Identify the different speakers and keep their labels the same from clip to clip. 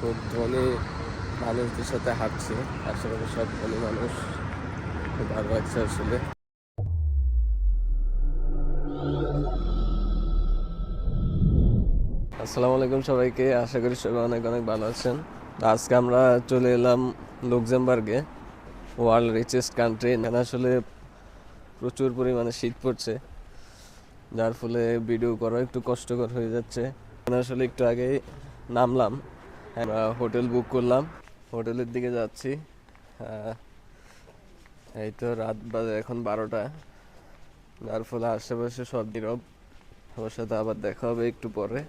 Speaker 1: খুব ধনী মানুষদের সাথে হাঁটছে। আশেপাশে সব ধনী মানুষ। খুব ভালো লাগছে আসলে। আসসালামু আলাইকুম সবাইকে। আশা করি সবাই অনেক অনেক ভালো আছেন। আজকে আমরা চলে এলাম লুক্সেমবার্গে, ওয়ার্ল্ড রিচেস্ট কান্ট্রি এখানে আসলে প্রচুর পরিমাণে শীত পড়ছে, যার ফলে ভিডিও করা একটু কষ্টকর হয়ে যাচ্ছে। এখানে আসলে একটু আগেই নামলাম। আমরা হোটেল বুক করলাম। হোটেলের দিকে যাচ্ছি। এই তো রাত বাজে এখন বারোটা। যার ফলে আশেপাশে সব নীরব। ওর সাথে আবার দেখা হবে একটু পরে।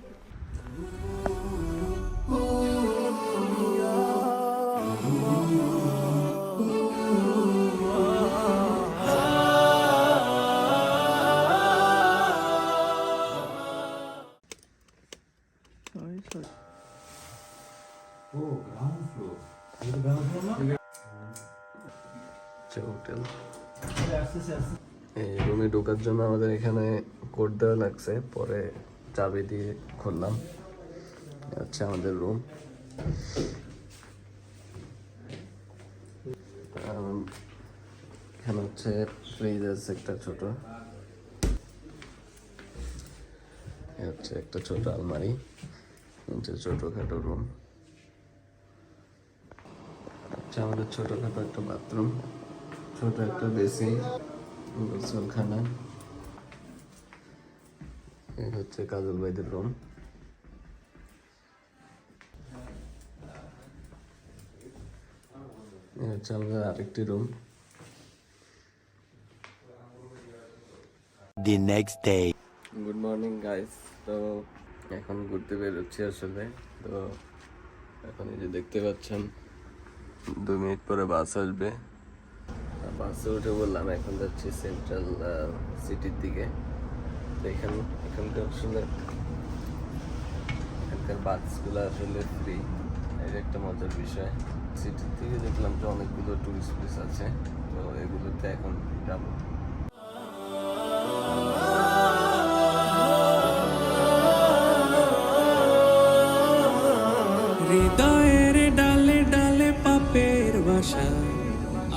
Speaker 1: এই রুমে ঢোকার জন্য আমাদের এখানে কোড দেওয়া লাগছে। পরে চাবি দিয়ে খুললাম। হচ্ছে আমাদের রুম। এখানে হচ্ছে ফ্রিজ আছে একটা ছোট হচ্ছে একটা ছোট আলমারি। হচ্ছে ছোটখাটো রুম হচ্ছে আমাদের ছোটখাটো একটা বাথরুম ছোট একটা বেসিন। গোসলখানা এই হচ্ছে কাজল ভাইদের রুম এই হচ্ছে আমাদের আরেকটি room
Speaker 2: the next day.
Speaker 1: Good morning guys তো এখন ঘুরতে বেরোচ্ছি আসলে তো এখন এই যে দেখতে পাচ্ছেন দু মিনিট পরে বাস আসবে বাসে উঠে বললাম, এখন যাচ্ছি সেন্ট্রাল সিটির দিকে। তো এখান, এখানকার আসলে এখানকার বাসগুলো আসলে ফ্রি এর একটা মজার বিষয়। সিটির থেকে দেখলাম যে অনেকগুলো টুরিস্ট প্লেস আছে, তো এগুলোতে এখন যাব।
Speaker 3: হৃদয়ের ডালে ডালে পাপের বাসা।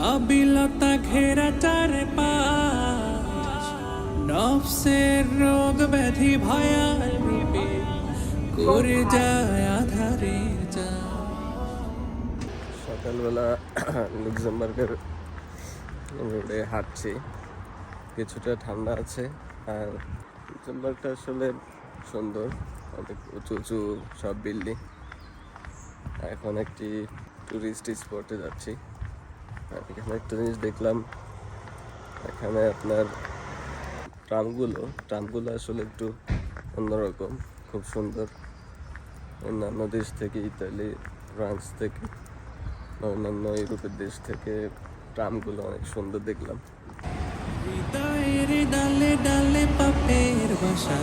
Speaker 3: আবিলতা ঘেরা চারে পাশ নফসের রোগ ব্যাধি ভয়াল করে যায় আধারের যা
Speaker 1: সকালবেলা লুক্সেমবার্গের রোডে হাঁটছি। কিছুটা ঠান্ডা আছে, আর লুক্সেমবার্গটা আসলে সুন্দর, অনেক উঁচু উঁচু সব বিল্ডিং। এখন একটি টুরিস্ট স্পটে যাচ্ছি। এখানে একটা জিনিস দেখলাম। এখানে আপনার ট্রামগুলো ট্রামগুলো আসলে একটু অন্যরকম, খুব সুন্দর। অন্যান্য দেশ থেকে, ইতালি, ফ্রান্স থেকে, অন্যান্য ইউরোপের দেশ থেকে ট্রামগুলো অনেক সুন্দর দেখলাম।
Speaker 3: হৃদয়ের ডালে ডালে পাপের বাসা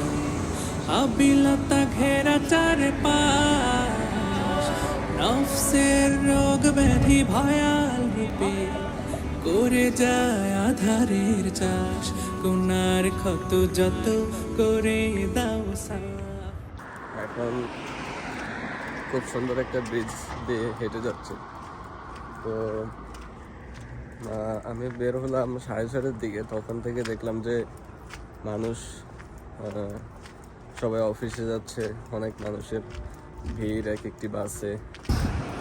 Speaker 3: আবিলতা ঘেরা চারে নফসের রোগ ব্যাধি ভয়াল রূপে করে যায় আধারের চাষ কোনার ক্ষত যত করে দাও
Speaker 1: এখন খুব সুন্দর একটা ব্রিজ দিয়ে হেঁটে যাচ্ছে। তো আমি বের হলাম সাড়ে ছটার দিকে। তখন থেকে দেখলাম যে মানুষ সবাই অফিসে যাচ্ছে। অনেক মানুষের ভিড়, এক একটি বাসে।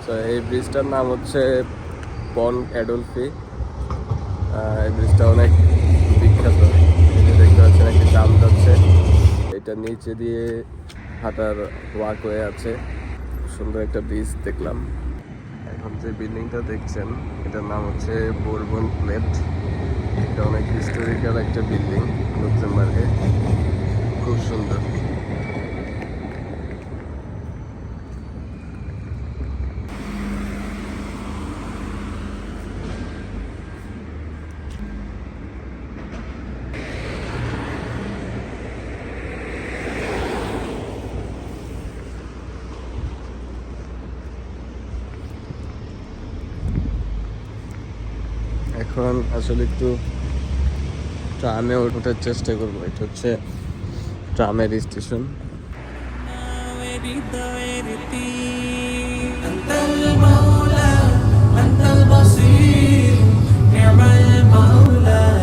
Speaker 1: তো এই ব্রিজটার নাম হচ্ছে পন অ্যাডলফি এই ব্রিজটা অনেক বিখ্যাত। দেখতে পাচ্ছেন, একটি ট্রাম যাচ্ছে। এটা নিচে দিয়ে হাঁটার ওয়াক হয়ে আছে। সুন্দর একটা ব্রিজ দেখলাম। এখন যে বিল্ডিংটা দেখছেন, এটার নাম হচ্ছে বোরবন প্লেট এটা অনেক হিস্টোরিক্যাল একটা বিল্ডিং লুক্সেমবার্গে খুব সুন্দর। এখন আসলে একটু ট্রামে ওঠার চেষ্টা করবো এটা হচ্ছে ট্রামের স্টেশন
Speaker 3: হৃদয়ের তীর أنت المولى أنت البصير نعم المولى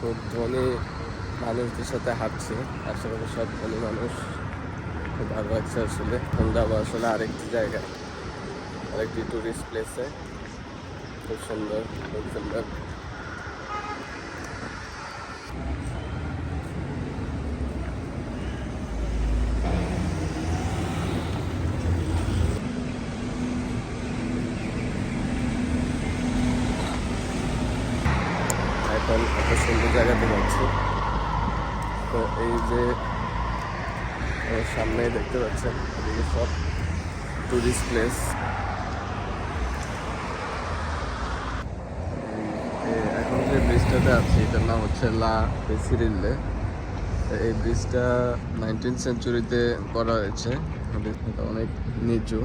Speaker 1: খুব ধনী মানুষদের সাথে হাঁটছি। আশেপাশে সব ধনী মানুষ। খুব ভালো লাগছে আসলে। যাব আসলে আরেকটি জায়গায়। আরেকটি টুরিস্ট প্লেসে খুব সুন্দর খুব সুন্দর এখন একটা সুন্দর জায়গাতে যাচ্ছি তো এই যে সামনেই দেখতে পাচ্ছেন টুরিস্ট প্লেস এখন যে ব্রিজটাতে আছি, এটার নাম হচ্ছে লা পেসিরিল্লে এই ব্রিজটা নাইনটিন সেঞ্চুরিতে করা হয়েছে। অনেক নিচু।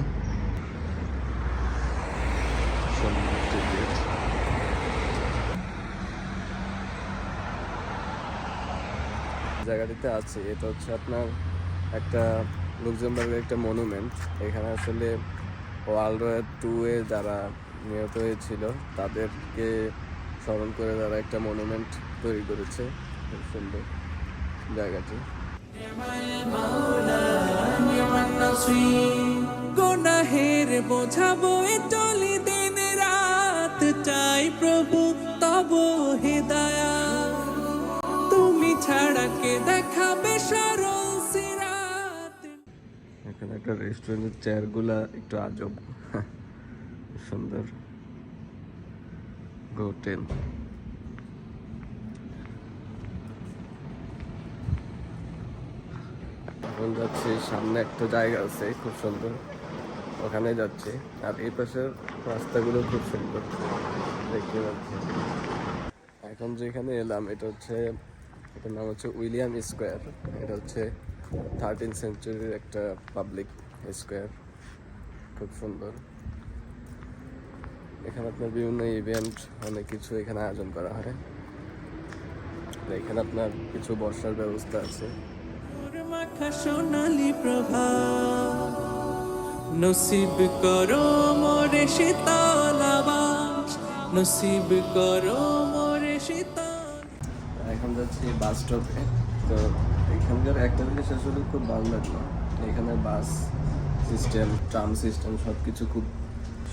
Speaker 1: জায়গাটিতে আছে, এটা হচ্ছে আপনার একটা লুক্সেমবার্গের একটা মনুমেন্ট এখানে আসলে ওয়ার্ল্ড ওয়ার টু এ যারা নিহত হয়েছিল, তাদেরকে স্মরণ করে তারা একটা মনুমেন্ট তৈরি করেছে। খুব সুন্দর জায়গাটি।
Speaker 3: গুনাহের বোঝাবো চলি দিন রাত। চাই প্রভু, তব তুমি ছাড়া কে দেখাবে
Speaker 1: এখানে একটা রেস্টুরেন্টের চেয়ারগুলা একটু আজব। সুন্দর। হোটেল এখন যাচ্ছি, সামনে একটা জায়গা আছে, খুব সুন্দর। ওখানে যাচ্ছি। আর এই পাশের রাস্তাগুলো খুব সুন্দর। দেখতে পাচ্ছি। এখন যেখানে এলাম, এটা হচ্ছে, এটার নাম হচ্ছে উইলিয়াম স্কোয়ার। এটা হচ্ছে থার্টিন সেঞ্চুরির একটা পাবলিক স্কোয়ার খুব সুন্দর। এখানে আপনার বিভিন্ন ইভেন্ট অনেক কিছু এখানে আয়োজন করা হয়। এখানে আপনার কিছু বর্ষার ব্যবস্থা আছে।
Speaker 3: তোর সোনালি প্রভা নসিব করো মোরে নসিব করো মোরে শীতল
Speaker 1: এখন যাচ্ছি বাস স্টপে তো এখানকার একটা জিনিস আসলে খুব ভালো লাগল। এখানে বাস সিস্টেম, ট্রাম সিস্টেম সব কিছু খুব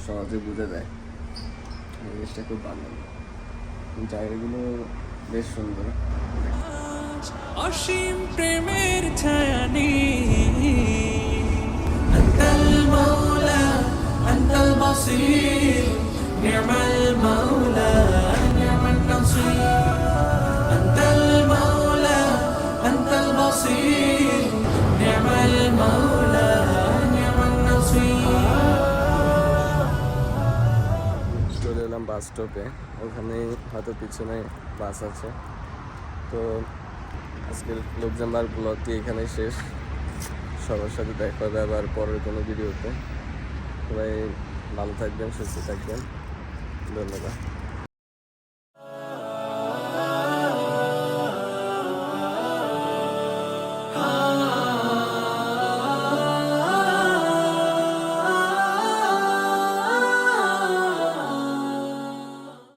Speaker 1: সহজে বুঝে দেয় এই জিনিসটা খুব ভালো লাগল। জায়গাগুলো বেশ সুন্দর।
Speaker 3: অসীম প্রেমের ছায়ানি
Speaker 1: বাস স্টপে ওখানে হয়তো পিছনে বাস আছে। তো আজকের লোকজাম্বার ব্লগটি এখানে শেষ। সবার সাথে দেখা হবে আবার পরের কোনো ভিডিওতে সবাই ভালো থাকবেন, সুস্থ থাকবেন। ধন্যবাদ।